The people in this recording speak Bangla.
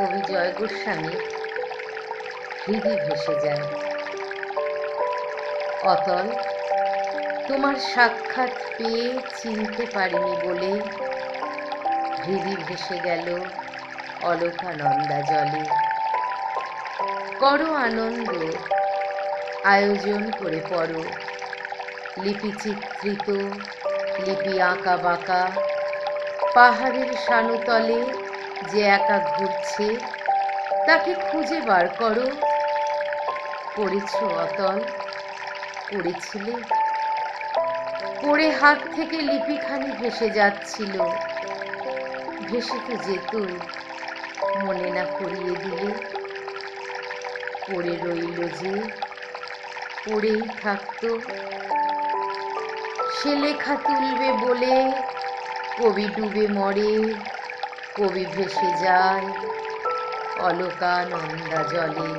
কবি জয় গোস্বামী হৃদি ভেসে যায়। অতল, তোমার সাক্ষাৎ পেয়ে চিনতে পারিনি বলে হৃদি ভেসে গেল অলকানন্দা জলে। করো আনন্দ, আয়োজন করে পড়ো। লিপি চিত্রিত লিপি আঁকা বাঁকা, পাহাড়ের সানুতলে যে একা ঘুরছে, তাকে খুঁজে বার করো। পড়েছ অতল পড়েছিলে পড়ে হাত থেকে লিপিখানি ভেসে যাচ্ছিল। ভেসে তো যেতই মনে না করিয়ে দিলে। পড়ে রইল যে, পড়েই থাকতো। সে লেখা তুলবে বলে, কবি ডুবে মরে। কবি ভেসে যায় অলকানন্দা জলে।